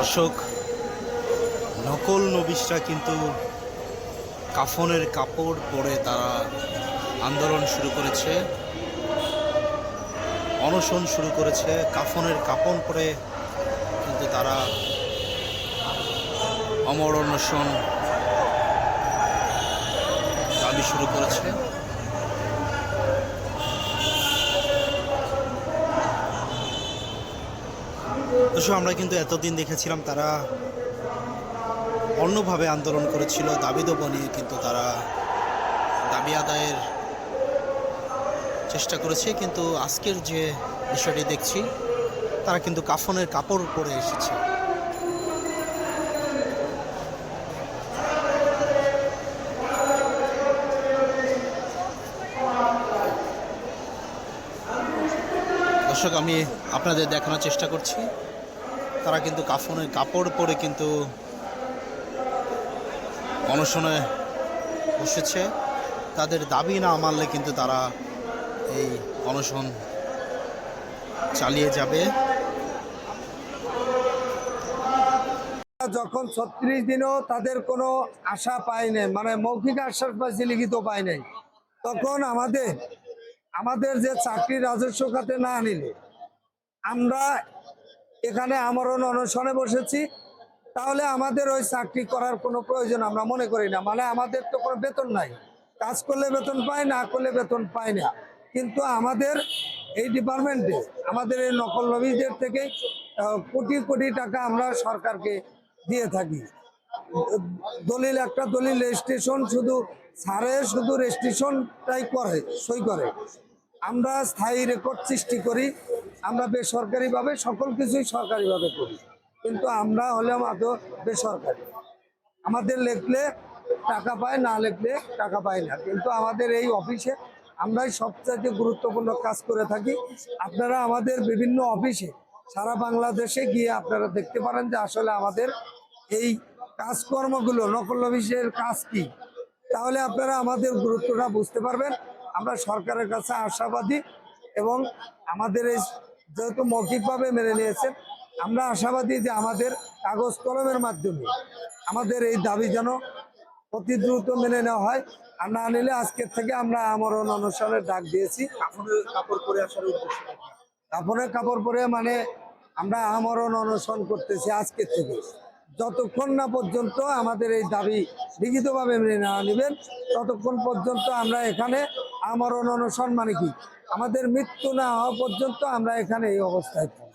দর্শক, নকল নবিশরা কিন্তু কাফনের কাপড় পরে তারা আন্দোলন শুরু করেছে, অনশন শুরু করেছে, কাফনের কাপন পরে কিন্তু তারা অমর অনশন দাবি শুরু করেছে। দর্শক আমরা কিন্তু এতদিন দেখেছিলাম তারা অন্যভাবে আন্দোলন করেছিল, দাবি দেবো নিয়ে কিন্তু তারা দাবি আদায়ের চেষ্টা করেছে। কিন্তু আজকের যে বিষয়টি দেখছি, তারা কিন্তু কাফনের কাপড় পরে এসেছে। দর্শক, আমি আপনাদের দেখানোর চেষ্টা করছি। তারা কিন্তু কাফনের কাপড় পরে কিন্তু অনশনে বসেছে। তাদের দাবি না মানলে কিন্তু তারা এই অনশন চালিয়ে যাবে। যখন ছত্রিশ দিনও তাদের কোনো আশা পায় নাই মানে মৌখিক আশ্বাস পাইছে লিখিত পায় নাই, তখন আমাদের আমাদের যে চাকরি রাজস্ব খাতে না আনিলে, আমরা এখানে আমরণ অনশনে বসেছি। তাহলে আমাদের ওই চাকরি করার কোনো প্রয়োজন আমরা মনে করি না। মানে আমাদের তো কোনো বেতন নাই। কাজ করলে বেতন পায়, না করলে বেতন পায় না। কিন্তু আমাদের এই ডিপার্টমেন্টে, আমাদের এই নকল নবীদের থেকে কোটি কোটি টাকা আমরা সরকারকে দিয়ে থাকি। দলিল, একটা দলিল, রেজিস্ট্রেশন শুধু সারে শুধু রেজিস্ট্রেশনটাই করে, সই করে। আমরা স্থায়ী রেকর্ড সৃষ্টি করি। আমরা বেসরকারিভাবে সকল কিছুই সরকারিভাবে করি। কিন্তু আমরা হলাম আদৌ বেসরকারি। আমাদের লিখলে টাকা পায়, না লিখলে টাকা পায় না। কিন্তু আমাদের এই অফিসে আমরাই সবচাইতে গুরুত্বপূর্ণ কাজ করে থাকি। আপনারা আমাদের বিভিন্ন অফিসে সারা বাংলাদেশে গিয়ে আপনারা দেখতে পারেন যে আসলে আমাদের এই কাজকর্মগুলো, নকল অফিসের কাজ কি? তাহলে আপনারা আমাদের গুরুত্বটা বুঝতে পারবেন। আমরা সরকারের কাছে আশাবাদী এবং আমাদের এই যেহেতু মৌখিকভাবে মেনে নিয়েছেন আমরা আশাবাদী যে আমাদের কাগজ কলমের মাধ্যমে আমাদের এই দাবি যেন অতি দ্রুত মেনে নেওয়া হয় আর না নিলে আজকের থেকে আমরা আমরণ অনুষ্ঠানের ডাক দিয়েছি। কাপড় পরে আসার উদ্দেশ্য কাপড়ের কাপড় পরে মানে আমরা আমরণ অনশন করতেছি আজকের থেকে। যতক্ষণ না পর্যন্ত আমাদের এই দাবি লিখিতভাবে মেনে নেওয়া নেবেন ততক্ষণ পর্যন্ত আমরা এখানে আমরণ অনশন মানে কি? আমাদের মৃত্যু না হওয়া পর্যন্ত আমরা এখানে এই অবস্থায় থাকি